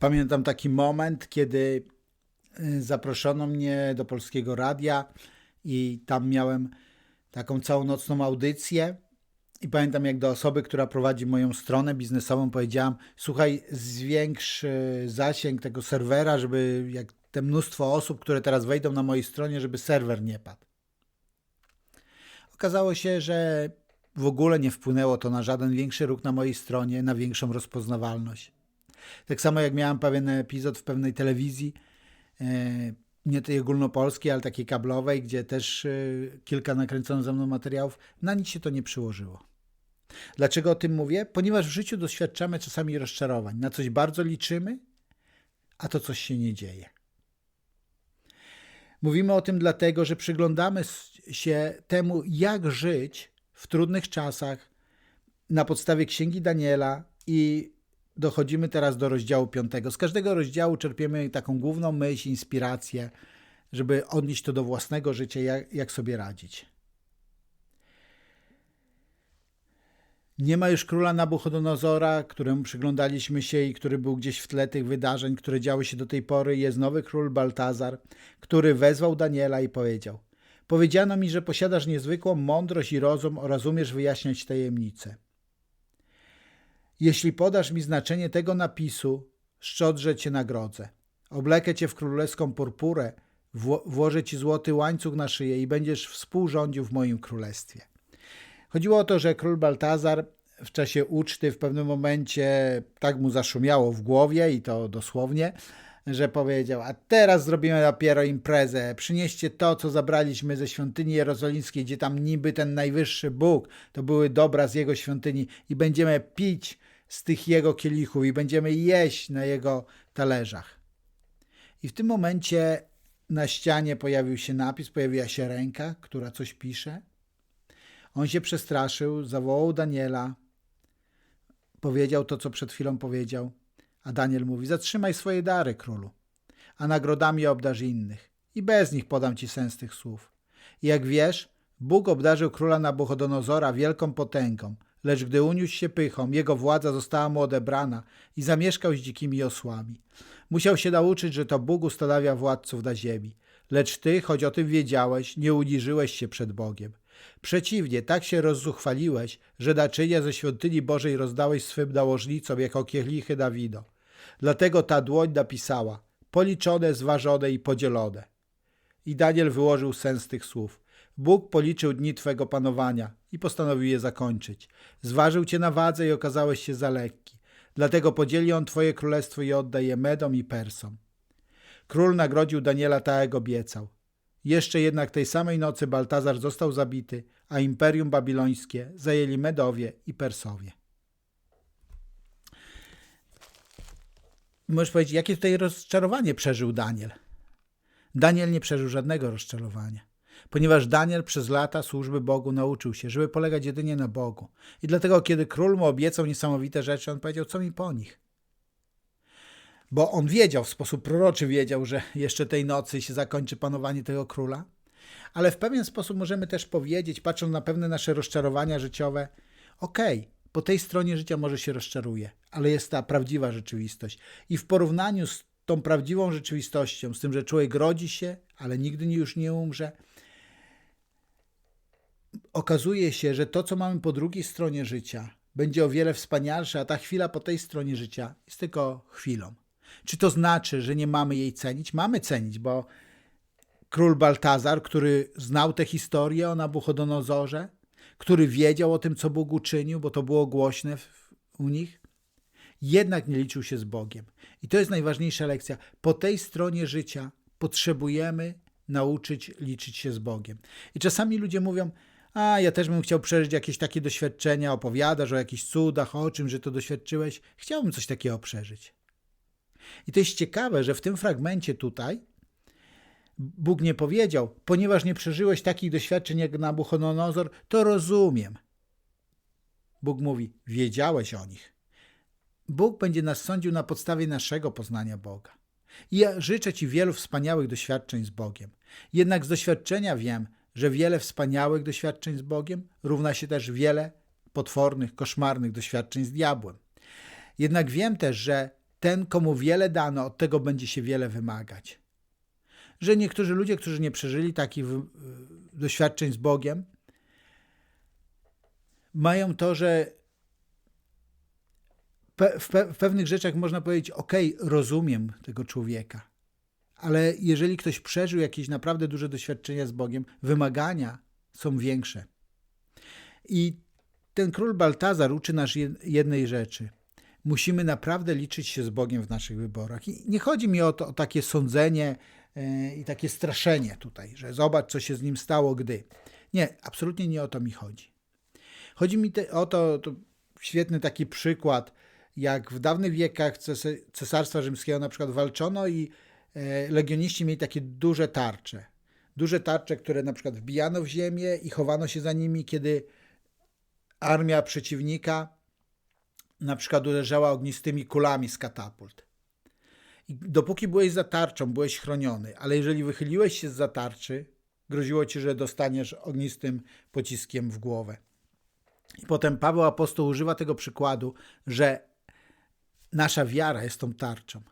Pamiętam taki moment, kiedy y, zaproszono mnie do polskiego radia i tam miałem taką całonocną audycję. I pamiętam, jak do osoby, która prowadzi moją stronę biznesową, powiedziałam: Słuchaj, zwiększ y, zasięg tego serwera, żeby jak te mnóstwo osób, które teraz wejdą na mojej stronie, żeby serwer nie padł. Okazało się, że w ogóle nie wpłynęło to na żaden większy ruch na mojej stronie, na większą rozpoznawalność. Tak samo jak miałem pewien epizod w pewnej telewizji, e, nie tej ogólnopolskiej, ale takiej kablowej, gdzie też e, kilka nakręcono ze mną materiałów, na nic się to nie przyłożyło. Dlaczego o tym mówię? Ponieważ w życiu doświadczamy czasami rozczarowań. Na coś bardzo liczymy, a to coś się nie dzieje. Mówimy o tym dlatego, że przyglądamy się temu, jak żyć w trudnych czasach na podstawie Księgi Daniela i dochodzimy teraz do rozdziału piątego. Z każdego rozdziału czerpiemy taką główną myśl, inspirację, żeby odnieść to do własnego życia, jak, jak sobie radzić. Nie ma już króla Nabuchodonozora, któremu przyglądaliśmy się i który był gdzieś w tle tych wydarzeń, które działy się do tej pory. Jest nowy król Baltazar, który wezwał Daniela i powiedział: Powiedziano mi, że posiadasz niezwykłą mądrość i rozum oraz umiesz wyjaśniać tajemnice. Jeśli podasz mi znaczenie tego napisu, szczodrze cię nagrodzę. Oblekę cię w królewską purpurę, włożę ci złoty łańcuch na szyję i będziesz współrządził w moim królestwie. Chodziło o to, że król Baltazar w czasie uczty w pewnym momencie tak mu zaszumiało w głowie i to dosłownie, że powiedział, a teraz zrobimy dopiero imprezę, przynieście to, co zabraliśmy ze świątyni jerozolimskiej, gdzie tam niby ten najwyższy Bóg, to były dobra z jego świątyni i będziemy pić z tych jego kielichów i będziemy jeść na jego talerzach. I w tym momencie na ścianie pojawił się napis, pojawiła się ręka, która coś pisze. On się przestraszył, zawołał Daniela, powiedział to, co przed chwilą powiedział. A Daniel mówi: Zatrzymaj swoje dary, królu, a nagrodami obdarz innych, i bez nich podam ci sens tych słów. I jak wiesz, Bóg obdarzył króla Nabuchodonozora wielką potęgą, lecz gdy uniósł się pychą, jego władza została mu odebrana i zamieszkał z dzikimi osłami. Musiał się nauczyć, że to Bóg ustanawia władców na ziemi. Lecz ty, choć o tym wiedziałeś, nie uniżyłeś się przed Bogiem. Przeciwnie, tak się rozzuchwaliłeś, że naczynia ze świątyni Bożej rozdałeś swym nałożnicom jako kielichy Dawido. Dlatego ta dłoń napisała, policzone, zważone i podzielone. I Daniel wyłożył sens tych słów. Bóg policzył dni Twego panowania i postanowił je zakończyć. Zważył Cię na wadze i okazałeś się za lekki. Dlatego podzieli On Twoje królestwo i oddaje je Medom i Persom. Król nagrodził Daniela tak jak obiecał. Jeszcze jednak tej samej nocy Baltazar został zabity, a imperium babilońskie zajęli Medowie i Persowie. Możesz powiedzieć, jakie tutaj rozczarowanie przeżył Daniel? Daniel nie przeżył żadnego rozczarowania, ponieważ Daniel przez lata służby Bogu nauczył się, żeby polegać jedynie na Bogu. I dlatego, kiedy król mu obiecał niesamowite rzeczy, on powiedział, co mi po nich? bo on wiedział, w sposób proroczy wiedział, że jeszcze tej nocy się zakończy panowanie tego króla. Ale w pewien sposób możemy też powiedzieć, patrząc na pewne nasze rozczarowania życiowe, okej, okay, po tej stronie życia może się rozczaruje, ale jest ta prawdziwa rzeczywistość. I w porównaniu z tą prawdziwą rzeczywistością, z tym, że człowiek rodzi się, ale nigdy już nie umrze, okazuje się, że to, co mamy po drugiej stronie życia, będzie o wiele wspanialsze, a ta chwila po tej stronie życia jest tylko chwilą. Czy to znaczy, że nie mamy jej cenić? Mamy cenić, bo król Baltazar, który znał tę historię o Nabuchodonozorze, który wiedział o tym, co Bóg uczynił, bo to było głośne w, u nich, jednak nie liczył się z Bogiem. I to jest najważniejsza lekcja. Po tej stronie życia potrzebujemy nauczyć liczyć się z Bogiem. I czasami ludzie mówią, a ja też bym chciał przeżyć jakieś takie doświadczenia, opowiadasz o jakichś cudach, o czym, że to doświadczyłeś. Chciałbym coś takiego przeżyć. I to jest ciekawe, że w tym fragmencie tutaj Bóg nie powiedział, ponieważ nie przeżyłeś takich doświadczeń jak Nabuchodonozor, to rozumiem. Bóg mówi, wiedziałeś o nich. Bóg będzie nas sądził na podstawie naszego poznania Boga. I ja życzę Ci wielu wspaniałych doświadczeń z Bogiem. Jednak z doświadczenia wiem, że wiele wspaniałych doświadczeń z Bogiem równa się też wiele potwornych, koszmarnych doświadczeń z diabłem. Jednak wiem też, że ten, komu wiele dano, od tego będzie się wiele wymagać. Że niektórzy ludzie, którzy nie przeżyli takich doświadczeń z Bogiem, mają to, że w, pe w pewnych rzeczach można powiedzieć: OK, rozumiem tego człowieka, ale jeżeli ktoś przeżył jakieś naprawdę duże doświadczenia z Bogiem, wymagania są większe. I ten król Baltazar uczy nas jednej rzeczy. Musimy naprawdę liczyć się z Bogiem w naszych wyborach. I nie chodzi mi o, to, o takie sądzenie yy, i takie straszenie tutaj, że zobacz, co się z nim stało, gdy. Nie, absolutnie nie o to mi chodzi. Chodzi mi te, o to, to świetny taki przykład, jak w dawnych wiekach Cesarstwa Rzymskiego na przykład walczono i e, legioniści mieli takie duże tarcze. Duże tarcze, które na przykład wbijano w ziemię i chowano się za nimi, kiedy armia przeciwnika na przykład uderzała ognistymi kulami z katapult. I dopóki byłeś za tarczą, byłeś chroniony, ale jeżeli wychyliłeś się z za tarczy, groziło ci, że dostaniesz ognistym pociskiem w głowę. I potem Paweł Apostoł używa tego przykładu, że nasza wiara jest tą tarczą.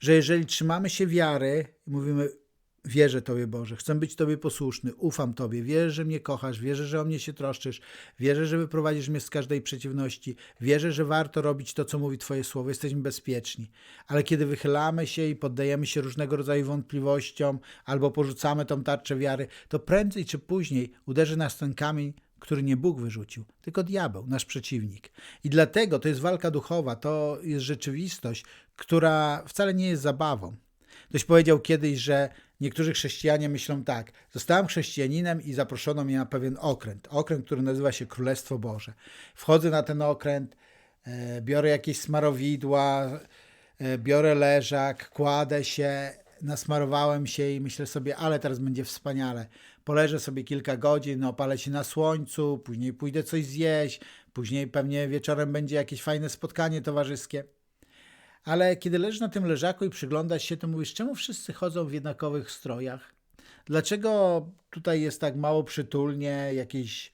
Że jeżeli trzymamy się wiary mówimy, wierzę Tobie Boże, chcę być Tobie posłuszny, ufam Tobie, wierzę, że mnie kochasz, wierzę, że o mnie się troszczysz, wierzę, że wyprowadzisz mnie z każdej przeciwności, wierzę, że warto robić to, co mówi Twoje słowo, jesteśmy bezpieczni. Ale kiedy wychylamy się i poddajemy się różnego rodzaju wątpliwościom albo porzucamy tą tarczę wiary, to prędzej czy później uderzy nas ten kamień, który nie Bóg wyrzucił, tylko diabeł, nasz przeciwnik. I dlatego to jest walka duchowa, to jest rzeczywistość, która wcale nie jest zabawą. Ktoś powiedział kiedyś, że niektórzy chrześcijanie myślą tak: Zostałem chrześcijaninem i zaproszono mnie na pewien okręt. Okręt, który nazywa się Królestwo Boże. Wchodzę na ten okręt, e, biorę jakieś smarowidła, e, biorę leżak, kładę się, nasmarowałem się i myślę sobie, ale teraz będzie wspaniale poleżę sobie kilka godzin, opalę się na słońcu, później pójdę coś zjeść, później pewnie wieczorem będzie jakieś fajne spotkanie towarzyskie. Ale kiedy leżysz na tym leżaku i przyglądasz się, to mówisz, czemu wszyscy chodzą w jednakowych strojach? Dlaczego tutaj jest tak mało przytulnie, jakieś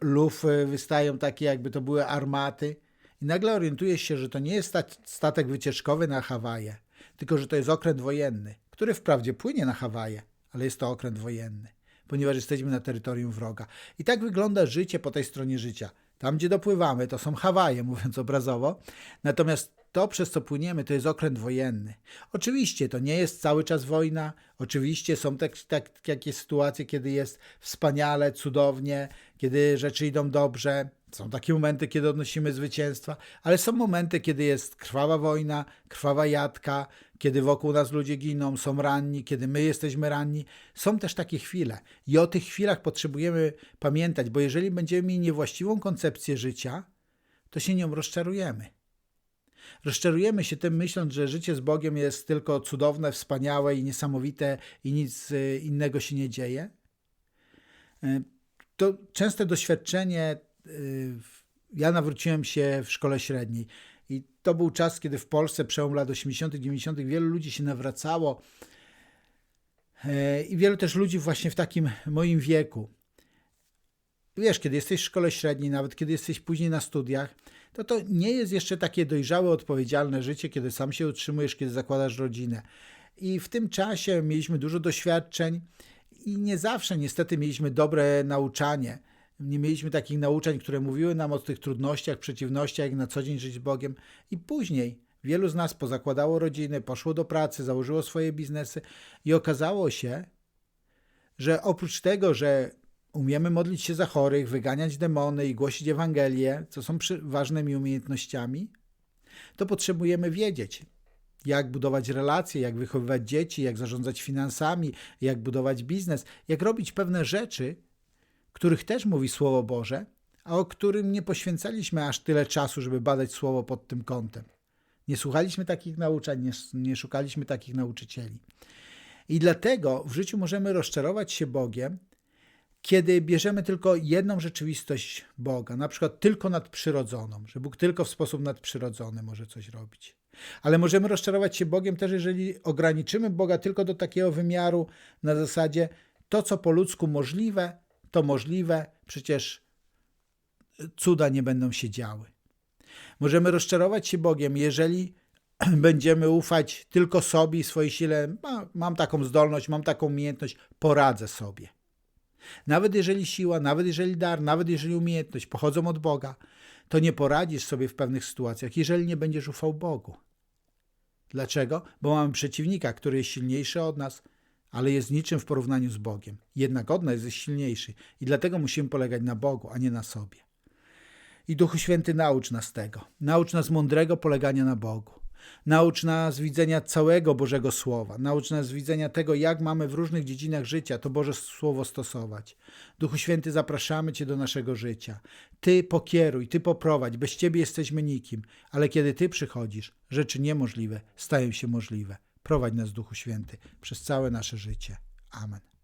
lufy wystają takie, jakby to były armaty? I nagle orientujesz się, że to nie jest statek wycieczkowy na Hawaje, tylko że to jest okręt wojenny, który wprawdzie płynie na Hawaje, ale jest to okręt wojenny ponieważ jesteśmy na terytorium wroga. I tak wygląda życie po tej stronie życia. Tam, gdzie dopływamy, to są Hawaje, mówiąc obrazowo. Natomiast to, przez co płyniemy, to jest okręt wojenny. Oczywiście to nie jest cały czas wojna. Oczywiście są tak, tak, takie sytuacje, kiedy jest wspaniale, cudownie, kiedy rzeczy idą dobrze. Są takie momenty, kiedy odnosimy zwycięstwa, ale są momenty, kiedy jest krwawa wojna, krwawa jadka, kiedy wokół nas ludzie giną, są ranni, kiedy my jesteśmy ranni. Są też takie chwile i o tych chwilach potrzebujemy pamiętać, bo jeżeli będziemy mieli niewłaściwą koncepcję życia, to się nią rozczarujemy. Rozczarujemy się tym, myśląc, że życie z Bogiem jest tylko cudowne, wspaniałe i niesamowite i nic y, innego się nie dzieje. Y, to częste doświadczenie ja nawróciłem się w szkole średniej i to był czas, kiedy w Polsce przełom lat 80., 90. wielu ludzi się nawracało e, i wielu też ludzi właśnie w takim moim wieku. Wiesz, kiedy jesteś w szkole średniej, nawet kiedy jesteś później na studiach, to to nie jest jeszcze takie dojrzałe, odpowiedzialne życie, kiedy sam się utrzymujesz, kiedy zakładasz rodzinę. I w tym czasie mieliśmy dużo doświadczeń i nie zawsze niestety mieliśmy dobre nauczanie nie mieliśmy takich nauczeń, które mówiły nam o tych trudnościach, przeciwnościach, jak na co dzień żyć z Bogiem. I później wielu z nas pozakładało rodziny, poszło do pracy, założyło swoje biznesy i okazało się, że oprócz tego, że umiemy modlić się za chorych, wyganiać demony i głosić Ewangelię, co są ważnymi umiejętnościami, to potrzebujemy wiedzieć, jak budować relacje, jak wychowywać dzieci, jak zarządzać finansami, jak budować biznes, jak robić pewne rzeczy, których też mówi Słowo Boże, a o którym nie poświęcaliśmy aż tyle czasu, żeby badać Słowo pod tym kątem. Nie słuchaliśmy takich nauczeń, nie, nie szukaliśmy takich nauczycieli. I dlatego w życiu możemy rozczarować się Bogiem, kiedy bierzemy tylko jedną rzeczywistość Boga, na przykład tylko nadprzyrodzoną, że Bóg tylko w sposób nadprzyrodzony może coś robić. Ale możemy rozczarować się Bogiem też, jeżeli ograniczymy Boga tylko do takiego wymiaru na zasadzie to, co po ludzku możliwe, to możliwe, przecież cuda nie będą się działy. Możemy rozczarować się Bogiem, jeżeli będziemy ufać tylko sobie i swojej sile, Ma- mam taką zdolność, mam taką umiejętność, poradzę sobie. Nawet jeżeli siła, nawet jeżeli dar, nawet jeżeli umiejętność pochodzą od Boga, to nie poradzisz sobie w pewnych sytuacjach, jeżeli nie będziesz ufał Bogu. Dlaczego? Bo mamy przeciwnika, który jest silniejszy od nas, ale jest niczym w porównaniu z Bogiem. Jednak od nas jest silniejszy i dlatego musimy polegać na Bogu, a nie na sobie. I Duchu Święty naucz nas tego. Naucz nas mądrego polegania na Bogu. Naucz nas widzenia całego Bożego Słowa. Naucz nas widzenia tego, jak mamy w różnych dziedzinach życia to Boże Słowo stosować. Duchu Święty, zapraszamy Cię do naszego życia. Ty pokieruj, Ty poprowadź. Bez Ciebie jesteśmy nikim, ale kiedy Ty przychodzisz, rzeczy niemożliwe stają się możliwe. Prowadź nas, Duchu Święty, przez całe nasze życie. Amen.